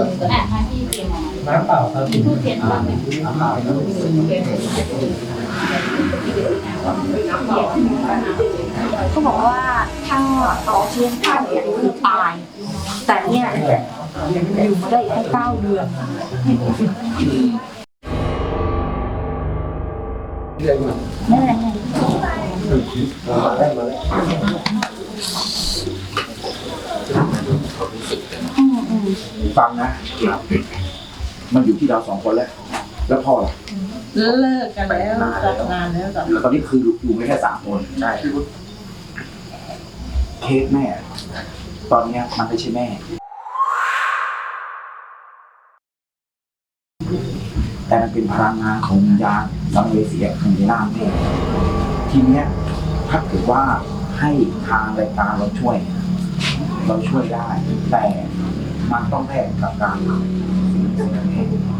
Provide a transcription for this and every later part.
อะมาที่เตรียมมาน้ำเปล่าครับมีทูบเทียนวางเนี่ยน้ำเปล่าครับเขาบอกว่าถ้าต่อเชื้อเข้าเนี่ยคือตาย แต่เนี่ยอยู่มาได้แค่เก้าเดือนเรียนมานั่นแหละไงได้มาแล้วอืมอืม ฟังนะ มันอยู่ที่เราสองคนแล้ว แล้วพ่อล่ะเลิกกันแล้วจัดงานแล้วจ้ะแล้วตอนนี้คืออยู่ไม่แค่สามคน ใช่ เคสแม่ ตอนเนี้ยมันไม่ใช่แม่ แต่มันเป็นพลังงานของวิญญาณสัมภเวสีของในร่างแม่ทีเนี้ยถ้าเกิดว่าให้ทางรายการเราช่วย เราช่วยได้ แต่ มันต้องแพงกับการทำสิ่งที่แม่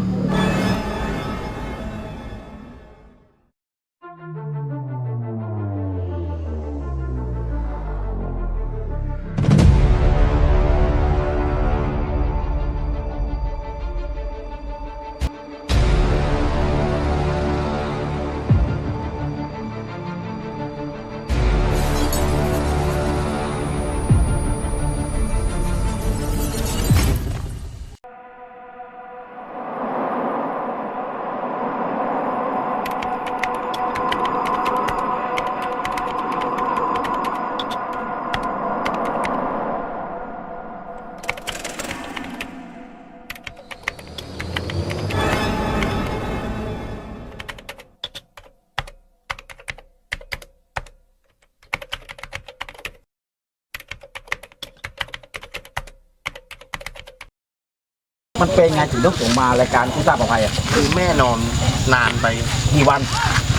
มันเป็นไงถึงต้องส่งมารายการผู้ทราบประภัยอะคือแม่นอนนานไปกี่วัน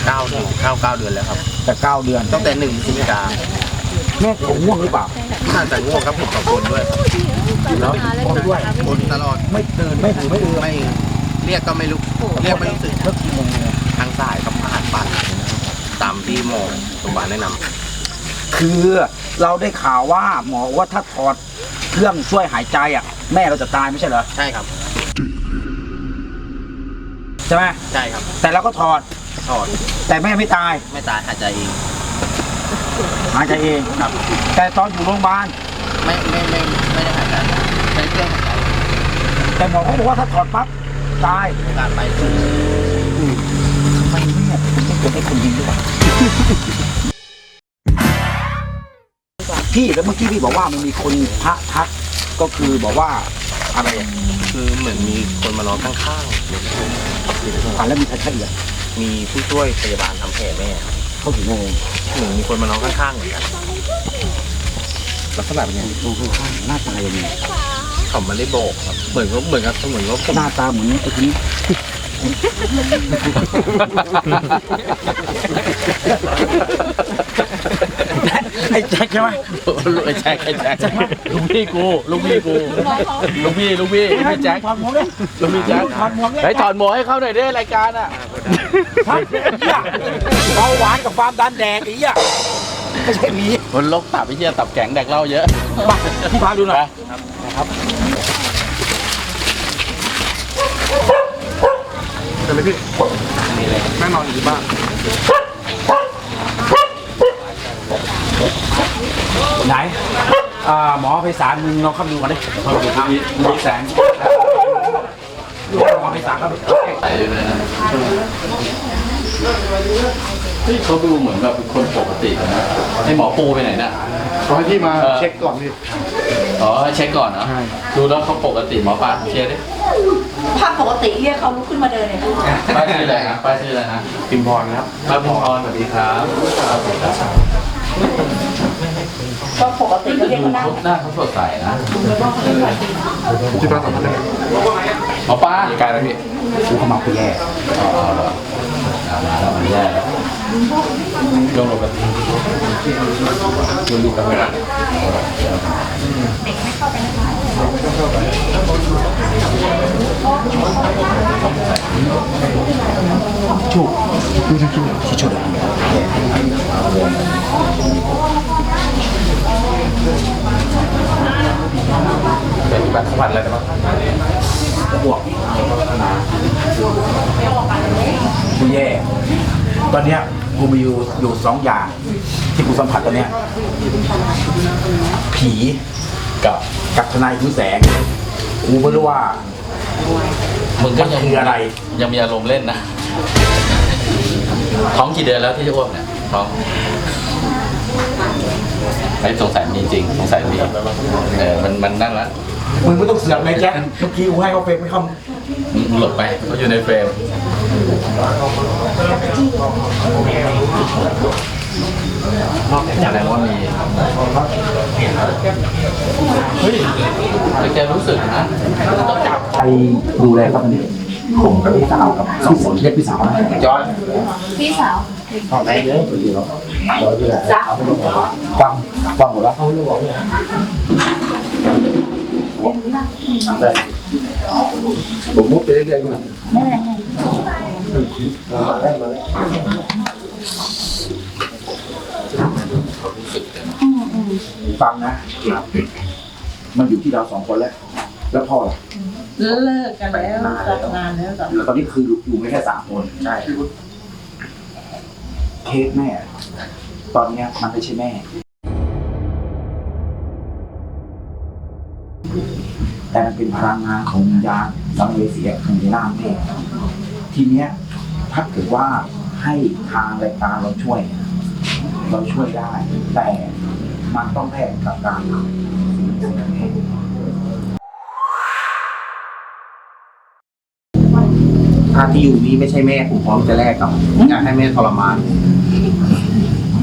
เก้าเดือนเก้าเก้าเดือนแล้วครับ แต่เก้าเดือนตั้งแต่หนึ่งพฤศจิกาแม่ผมง่วงหรือเปล่าน่าจะง่วงครับผมกับคนด้วยครับแล้วคนด้วยคนตลอดไม่ตื่นไม่ตื่นไม่ตื่นไม่เรียกก็ไม่ลุกเรียกไม่รู้สึกเลิกกี่โมงเนี่ยทางสายกับอาหารปั่นตามที่หมอโรงพยาบาลแนะนำคือเราได้ข่าวว่าหมอว่าถ้าถอดเครื่องช่วยหายใจอะ แม่เราจะตายไม่ใช่เหรอใช่ครับใช่ไหมใช่ครับแต่เราก็ถอดถอดแต่แม่ไม่ตายไม่ตายหายใจเองหายใจเองครับ แต่ตอนอยู่โรงพยาบาลไม่ไม่ไม่ไม่ได้หายใจใช้เครื่องหายใจแต่หมอเขาบอกว่าถ้าถอดปั๊บตายการไปคือทำไมเนี่ยไม่เป็นให้คนดีด้วยวะ พี่แล้วเมื่อกี้พี่บอกว่ามันมีคนพระทักก็คือบอกว่าอะไรอะคือเหมือนมีคนมานอนข้างอ่านแล้วมีใครใช่อีกๆมีผู้ช่วยพยาบาลทำแผลแม่ครับเขาถึงงงเหมือนมีคนมานอนข้างๆเหมือนกันลักษณะเป็นไงดูข้างๆหน้าตายังไงเขาไม่ได้บอกครับ เหมือนก็เหมือนกับเหมือนว่าผมหน้าตาเหมือนไอ้คนนี้ ไอ้แจ็คใช่ไหมไอ้แจ็คไอ้แจ็คลูกพี่กูลูกพี่กูลูกพี่ลูกพี่ลูกพี่แจ็คถอดหมวกเลยลูกพี่แจ็คถอดหมวกเลยเฮ้ยถอดหมวกให้เขาหน่อยได้รายการอะครับไอ้เหี้ยเบาหวานกับความดันแดกไอ้เหี้ยไม่ใช่หมีคนลกตับไอ้เหี้ยตับแข็งแดกเหล้าเยอะมาพี่พาดูหน่อยไหนอ่าหมอไพศาลมึงลองเข้าไปดูก่อนดิเข้าไปดูครับมีแสงหมอไพศาลครับเฮ้ยเขาดูเหมือนแบบเป็นคนปกตินะไอหมอปูไปไหนน่ะ ขอให้พี่มาเช็คก่อนพี่อ๋อให้เช็คก่อนเนาะดูแล้วเขาปกติหมอปลาเชียร์ดิถ้าปกติเรียกเขาลุกขึ้นมาเดินเนี่ยป้าชื่ออะไรนะป้าชื่ออะไรนะพิมพรครับป้าพิมพรสวัสดีครับ ก็ปกติก็เรียกเขานั่งหน้าเขาสดใสนะที่ประสบความสำเร็จหมอปลาไกลแล้วพี่กูเข้ามากูแย่อ๋อเหรออ่ามาแล้วมันแย่แล้วลงลงไปดูดูกันไปนะที่ชุดอะเป็นแบบสัมผัสอะไรได้บ้างพวกกูแย่ ตอนเนี้ยกูมีอยู่อยู่สองอย่าง ที่กูสัมผัสตอนเนี้ย ผีกับกับทนายคุณแสง กูไม่รู้ว่า มึงก็ยังมันคืออะไร ยังมีอารมณ์เล่นนะ ท้องกี่เดือนแล้วที่จะอ้วกเนี่ยท้องไอ้สงสัยมีจริงสงสัยมีเออมันมันนั่นละ มึงไม่ต้องเสือกเลยแจ็คเมื่อกี้กูให้เขาเป็นไม่คมึงหลบไปเขาอยู่ในเฟรมแสดงว่ามีเฮ้ยแต่แกรู้สึกนะำใครดูแลครับวันนี้ผมกับพี่สาวกับสองคนเรียกพี่สาวนะจอยพี่สาวตอนไหนเยอะตัวเดียวเราดูแลฟังฟังหมดแล้วเขาไม่บอกเลยผมมุดไปเรื่อยๆมาไม่เป็นไรฟังนะ มันอยู่ที่เราสองคนแล้ว แล้วพ่อล่ะเลิกกันแล้วจานานแล้วกับแล้วตอนนี้คืออยู่ไม่แค่สามคนใช่เคสแม่ ตอนนี้มันไม่ใช่แม่ แต่มันเป็นพลังงานของวิญญาณสัมภเวสีของในร่างแม่ทีเนี้ยถ้าเกิดว่าให้ทางรายการเราช่วย เราช่วยได้ แต่มันต้องแลกกับการสูญเสียแม่ถ้าที่อยู่นี้ไม่ใช่แม่ผมพร้อมจะแลกกับอยากให้แม่ทรมาน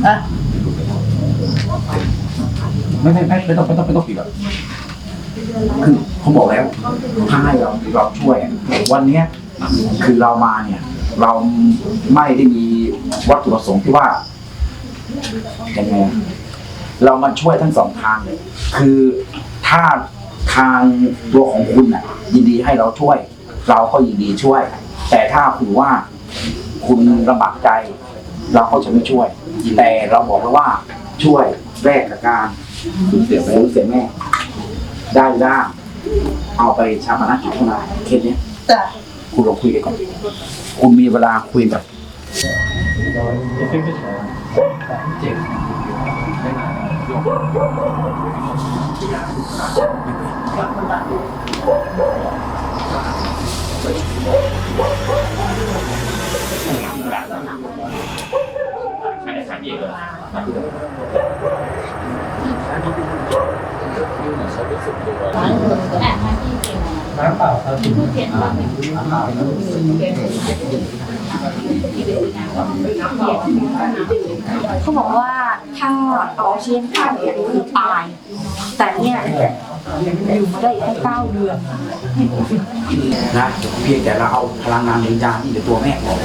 อะไม่ไม่ไม่ไม่ต้องไม่ต้องไม่ต้องปิดหรอก คือผมบอกแล้วถ้าให้เราเราช่วย วันเนี้ยคือเรามาเนี่ย เราไม่ได้มีวัตถุประสงค์ที่ว่ายังไงเรามาช่วยทั้งสองทางเลยคือถ้าทางตัวของคุณน่ะ ยินดีให้เราช่วย เราก็ยินดีช่วย แต่ถ้าคุณว่าคุณลำบากใจ เราก็จะไม่ช่วย แต่เราบอกแล้วว่าช่วยแลกกับการสูญเสียสูญเสียแม่ ได้ร่างเอาไปชาปนกิจเท่านั้นเคสเนี้ยจ้ะคุณลองคุยกันก่อนคุณมีเวลาคุยแบบ เขาบอกว่าถ้าออกเชียนข้างเนี่ยคือตาย แต่เนี่ยอยู่มาได้แค่เก้าเดือนนะเพียงแต่เราเอาพลังงานวิญญาณที่ในตัวแม่ออก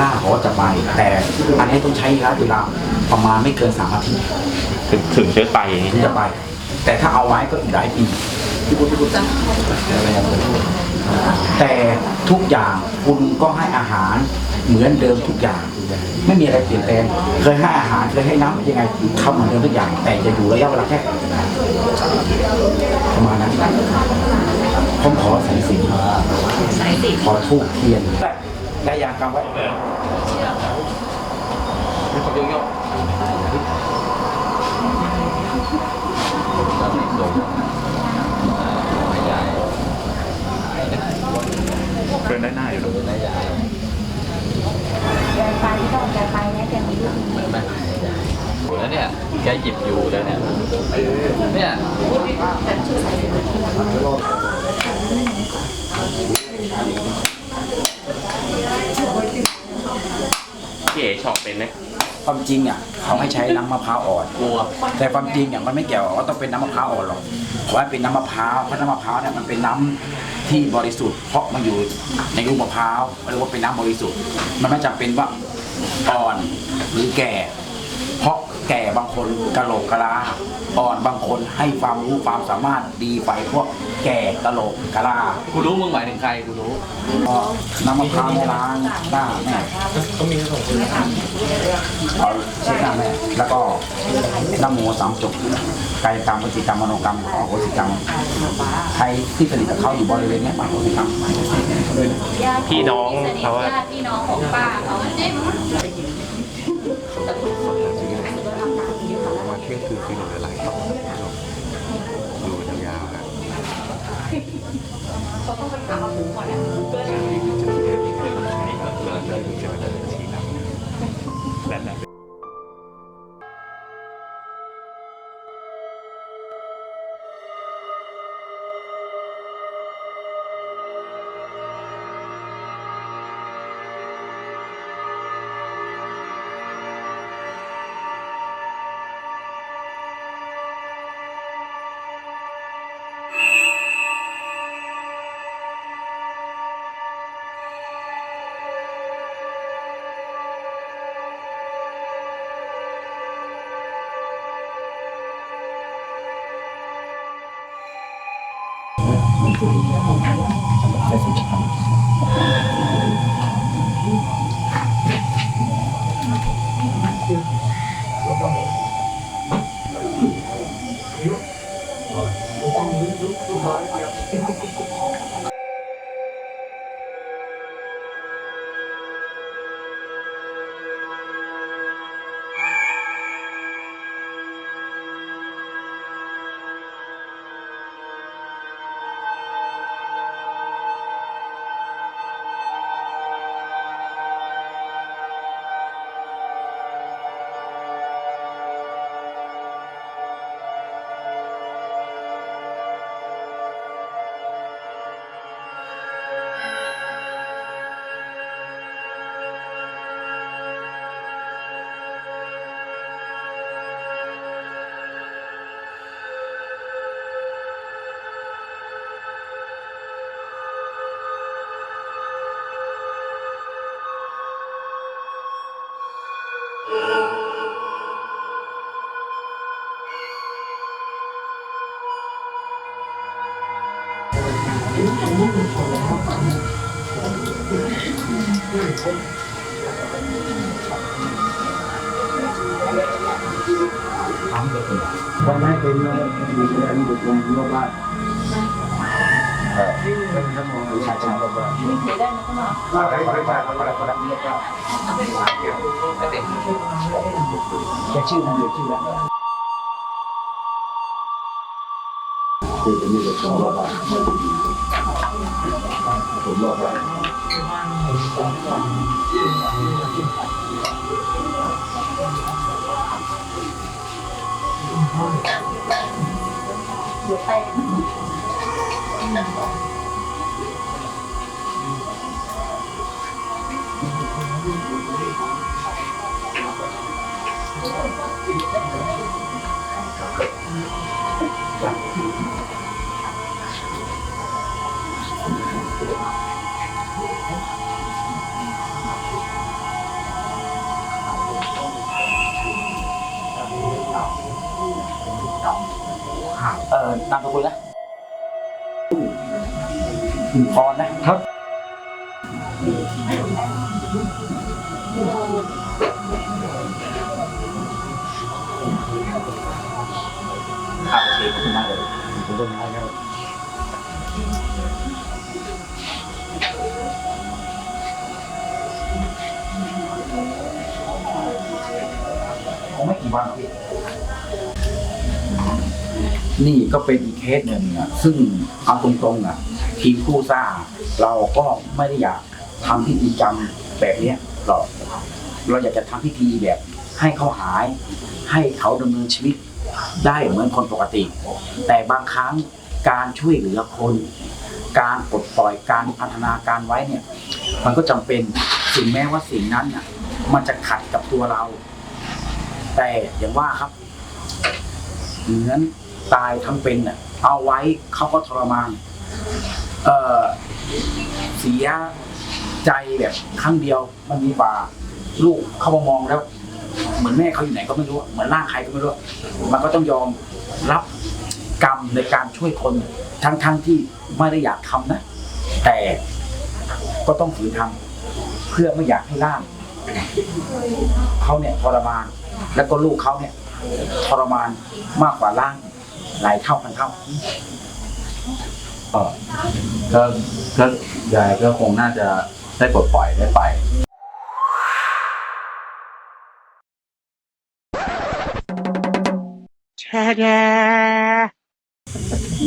ล่าเขาจะไป แต่อันนี้ต้องใช้ระยะเวลาประมาณไม่เกินสามอาทิตย์ถึงถึงจะไปอย่างนี้ถึงจะไป แต่ถ้าเอาไว้ก็อีกหลายปีแต่ทุกอย่างคุณก็ให้อาหารเหมือนเดิมทุกอย่าง ไม่มีอะไรเปลี่ยนแปลงเคยให้อาหารเคยให้น้ำยังไงทำเหมือนเดิมทุกอย่าง แต่จะอยู่ระยะเวลาแค่ประมาณนั้นผมขอสายสิญจนขอทูบเทียนได้ยางกำไว้ เกินได้หน้าอยู่แล้ว แกไปก็ต้องแกไปนะแกมีลูกมี แล้วเนี่ย แกหยิบอยู่เลยเนี่ย เนี่ย พี่เอ๋ช็อกเป็นไหม ความจริงอะเขาให้ใช้น้ำมะพร้าวอ่อนกลัวแต่ความจริงอะมันไม่เกี่ยวว่าต้องเป็นน้ำมะพร้าวอ่อนหรอกขอให้เป็นน้ำมะพร้าวเพราะน้ำมะพร้าวเนี่ยมันเป็นน้ำที่บริสุทธิ์ เพราะมันอยู่ในลูกมะพร้าวเรียกว่าเป็นน้ำบริสุทธิ์ มันไม่จำเป็นว่าอ่อนหรือแก่ เพราะ แก่บางคนกะโหลกกะลาอ่อนบางคนให้ความรู้ความสามารถดีไปพวกแก่กะโหลกกะลากูรู้มึงหมายถึงใครกูรู้ก็น้ำมะพร้าวล้างหน้าแม่ก็มีสองคนเอาเช็ดหน้าแม่แล้วก็น้ำโมสามจบกายกรรมวจิกรรมมโนกรรมขอโหสิกรรมใครที่สนิทกับเขาอยู่บริเวณเนี้ยมาโหสิกรรมพี่น้องเขาว่าญาติพี่น้องของป้าเขา เขาต้องไปถามหมูก่อนนะเพื่อนจะ Thank you. วันนั้นเป็นเลยมีอันนี้บุตรลงโลกบ้านเออเป็นทั้งหมดชาชายโลกบ้านเคยได้ไหมก็มามาไปไปไปไปไปไปเรียกว่าแกชื่อมันเดียวชื่อแล้วคือเป็นนี่เป็นของโลกบ้าน ผมโลกบ้าเดี๋ยวไป เออนามสกุลนะคุณพรนะครับครับโอเคขอบคุณมากเลยขอบคุณมากครับ คงไม่กี่วันหรอกพี่นี่ก็เป็นอีกเคสหนึ่งอะซึ่งเอาตรงๆอะ ทีมผู้สร้างเราก็ไม่ได้อยากทำพิธีกรรมแบบเนี้ยหรอกเราอยากจะทำพิธีแบบ ให้เขาหาย ให้เขาดำเนินชีวิตได้เหมือนคนปกติ แต่บางครั้งการช่วยเหลือคน การปลดปล่อยการพัฒนาการไว้เนี่ย มันก็จำเป็นสิ่งแม้ว่าสิ่งนั้นน่ะมันจะขัดกับตัวเรา แต่อย่างว่าครับ เหมือนตายทั้งเป็นน่ะ เอาไว้เขาก็ทรมาน เออเสียใจแบบครั้งเดียวมันมีกว่าลูกเขามามองแล้ว เหมือนแม่เขาอยู่ไหนก็ไม่รู้ เหมือนร่างใครก็ไม่รู้ มันก็ต้องยอมรับกรรมในการช่วยคนทั้งๆทที่ไม่ได้อยากทำนะ แต่ก็ต้องฝืนทำเพื่อไม่อยากให้ร่างเขาเนี่ยทรมาน แล้วก็ลูกเขาเนี่ยทรมานมากกว่าร่างหลายเท่าพันเท่าก็ก็ก็ยายก็คงน่าจะได้ปลดปล่อยได้ไป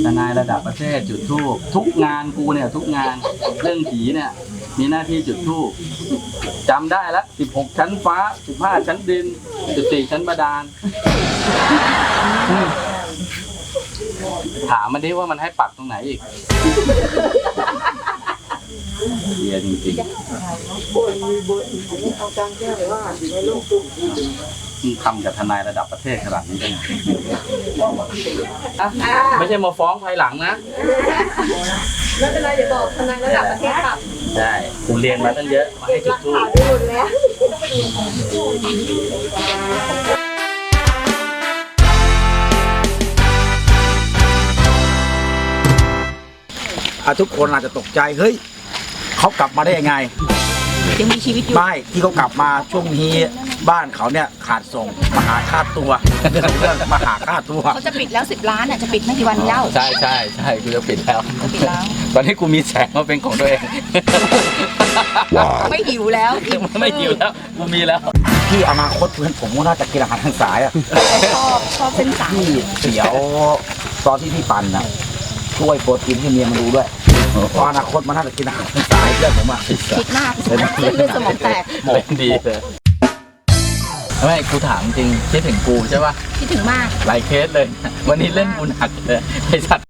ทนายระดับประเทศจุดทูบทุกงานกูเนี่ย ทุกงานเรื่องผีเนี่ย มีหน้าที่จุดทูบจำได้แล้ว16 ชั้นฟ้า 15 ชั้นดิน 14 ชั้นบาดาล ถามมันดิว่ามันให้ปักตรงไหนอีกเฮียจริงๆมึงทำกับทนายระดับประเทศขนาดนี้ได้ไงอะไม่ใช่มาฟ้องภายหลังนะ ไม่เป็นไรเดี๋ยวบอกทนายระดับประเทศค่ะใช่คุณเรียนมาตั้งเยอะมาให้จุดทูบได้หมดแล้วอะทุกคนอาจจะตกใจเฮ้ยเขากลับมาได้ยังไงยังมีชีวิตอยู่ไม่ที่เขากลับมาช่วงนี้ บ้านเขาเนี่ยขาดส่งมาหาค่าตัวเรื่องมาหาค่าตัว เขาจะปิดแล้วสิบล้านอะจะปิดไม่กี่วันนี้แล้วใช่ใช่ใช่กูจะปิดแล้ว จะปิดแล้ว ตอนนี้กูมีแสงมาเป็นของตัวเองไม่หิวแล้วไม่หิวแล้วกูมีแล้วที่อนาคตเพื่อนผมก็น่าจะกินอาหารทางสายอะชอบชอบเส้นสายที่เสียวตอนที่พี่ปั่นนะช่วยโปรตีนให้เมียมันดูด้วยเพราะอนาคตมันน่าจะกินอาหารทางสายเพื่อนผมอะคิดมากเส้นเลือดสมองแตกเล่นดีเลย ไม่กูถามจริงคิดถึงกูใช่ป่ะคิดถึงมาก หลายเคสเลย วันนี้เล่นกูหนักเลยไอสัตว์